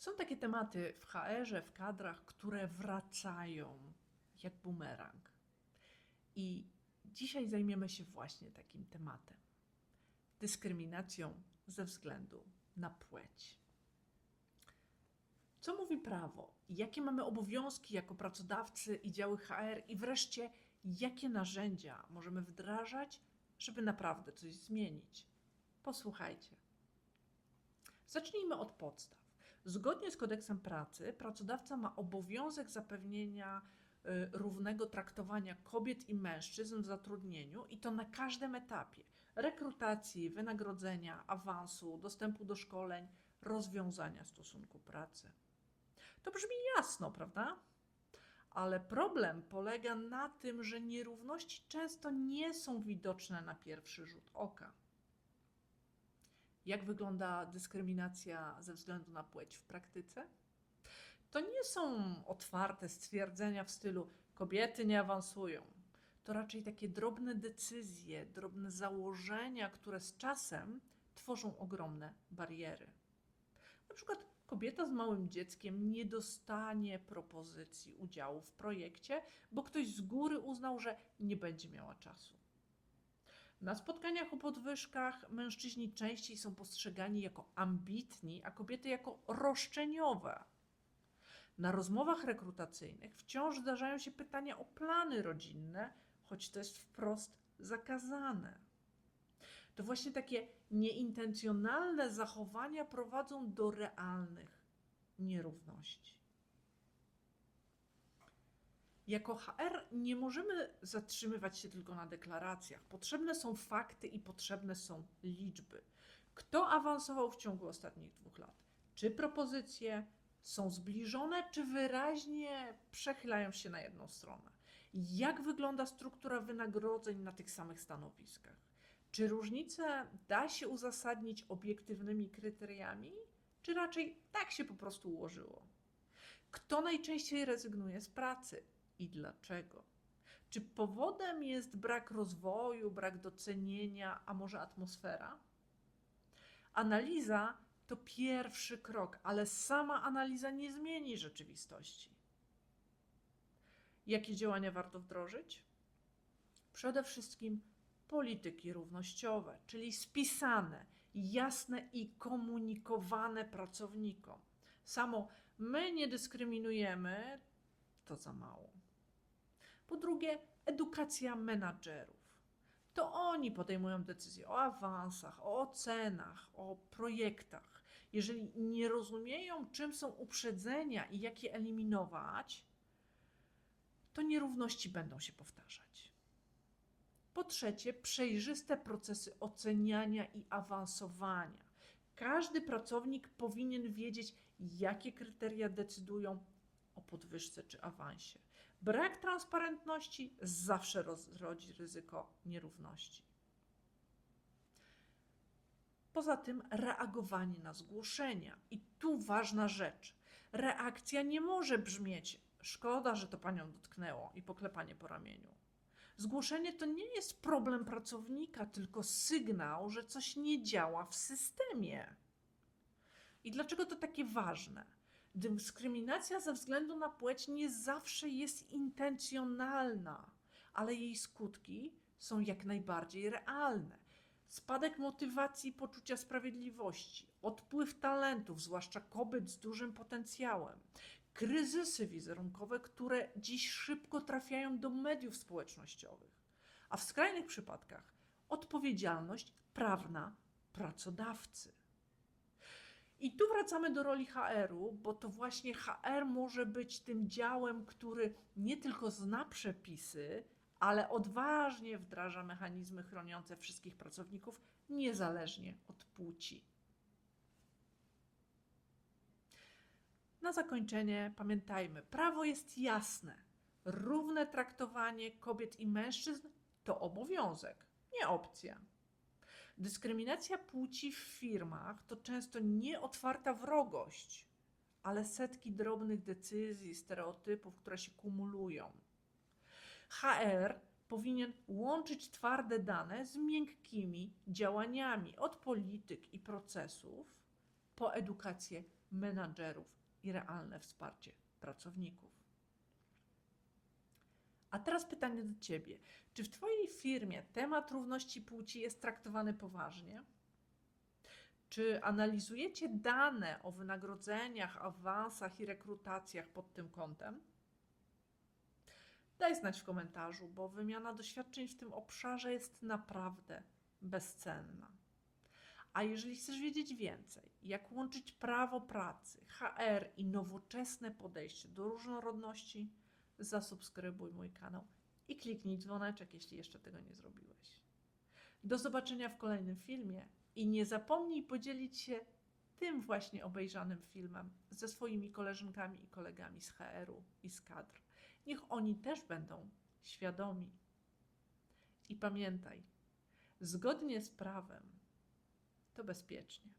Są takie tematy w HR-ze, w kadrach, które wracają jak bumerang. I dzisiaj zajmiemy się właśnie takim tematem dyskryminacją ze względu na płeć. Co mówi prawo? Jakie mamy obowiązki jako pracodawcy i działy HR? I wreszcie, jakie narzędzia możemy wdrażać, żeby naprawdę coś zmienić? Posłuchajcie. Zacznijmy od podstaw. Zgodnie z kodeksem pracy, pracodawca ma obowiązek zapewnienia y, równego traktowania kobiet i mężczyzn w zatrudnieniu i to na każdym etapie rekrutacji, wynagrodzenia, awansu, dostępu do szkoleń, rozwiązania stosunku pracy. To brzmi jasno, prawda? Ale problem polega na tym, że nierówności często nie są widoczne na pierwszy rzut oka. Jak wygląda dyskryminacja ze względu na płeć w praktyce? To nie są otwarte stwierdzenia w stylu kobiety nie awansują. To raczej takie drobne decyzje, drobne założenia, które z czasem tworzą ogromne bariery. Na przykład kobieta z małym dzieckiem nie dostanie propozycji udziału w projekcie, bo ktoś z góry uznał, że nie będzie miała czasu. Na spotkaniach o podwyżkach mężczyźni częściej są postrzegani jako ambitni, a kobiety jako roszczeniowe. Na rozmowach rekrutacyjnych wciąż zdarzają się pytania o plany rodzinne, choć to jest wprost zakazane. To właśnie takie nieintencjonalne zachowania prowadzą do realnych nierówności. Jako HR nie możemy zatrzymywać się tylko na deklaracjach. Potrzebne są fakty i potrzebne są liczby. Kto awansował w ciągu ostatnich dwóch lat? Czy propozycje są zbliżone, czy wyraźnie przechylają się na jedną stronę? Jak wygląda struktura wynagrodzeń na tych samych stanowiskach? Czy różnice da się uzasadnić obiektywnymi kryteriami, czy raczej tak się po prostu ułożyło? Kto najczęściej rezygnuje z pracy i dlaczego? Czy powodem jest brak rozwoju, brak docenienia, a może atmosfera? Analiza to pierwszy krok, ale sama analiza nie zmieni rzeczywistości. Jakie działania warto wdrożyć? Przede wszystkim polityki równościowe, czyli spisane, jasne i komunikowane pracownikom. Samo my nie dyskryminujemy, to za mało. Po drugie, edukacja menadżerów. To oni podejmują decyzje o awansach, o ocenach, o projektach. Jeżeli nie rozumieją, czym są uprzedzenia i jak je eliminować, to nierówności będą się powtarzać. Po trzecie, przejrzyste procesy oceniania i awansowania. Każdy pracownik powinien wiedzieć, jakie kryteria decydują o podwyżce czy awansie. Brak transparentności zawsze rodzi ryzyko nierówności. Poza tym reagowanie na zgłoszenia. I tu ważna rzecz. Reakcja nie może brzmieć: Szkoda, że to panią dotknęło i poklepanie po ramieniu. Zgłoszenie to nie jest problem pracownika, tylko sygnał, że coś nie działa w systemie. I dlaczego to takie ważne? Dyskryminacja ze względu na płeć nie zawsze jest intencjonalna, ale jej skutki są jak najbardziej realne. Spadek motywacji i poczucia sprawiedliwości, odpływ talentów, zwłaszcza kobiet z dużym potencjałem, kryzysy wizerunkowe, które dziś szybko trafiają do mediów społecznościowych, a w skrajnych przypadkach odpowiedzialność prawna pracodawcy. I tu wracamy do roli HR-u, bo to właśnie HR może być tym działem, który nie tylko zna przepisy, ale odważnie wdraża mechanizmy chroniące wszystkich pracowników, niezależnie od płci. Na zakończenie pamiętajmy, prawo jest jasne. Równe traktowanie kobiet i mężczyzn to obowiązek, nie opcja. Dyskryminacja płci w firmach to często nie otwarta wrogość, ale setki drobnych decyzji, stereotypów, które się kumulują. HR powinien łączyć twarde dane z miękkimi działaniami od polityk i procesów po edukację menadżerów i realne wsparcie pracowników. A teraz pytanie do Ciebie. Czy w Twojej firmie temat równości płci jest traktowany poważnie? Czy analizujecie dane o wynagrodzeniach, awansach i rekrutacjach pod tym kątem? Daj znać w komentarzu, bo wymiana doświadczeń w tym obszarze jest naprawdę bezcenna. A jeżeli chcesz wiedzieć więcej, jak łączyć prawo pracy, HR i nowoczesne podejście do różnorodności, zasubskrybuj mój kanał i kliknij dzwoneczek, jeśli jeszcze tego nie zrobiłeś. Do zobaczenia w kolejnym filmie i nie zapomnij podzielić się tym właśnie obejrzanym filmem ze swoimi koleżankami i kolegami z HR-u i z kadr. Niech oni też będą świadomi. I pamiętaj, zgodnie z prawem to bezpiecznie.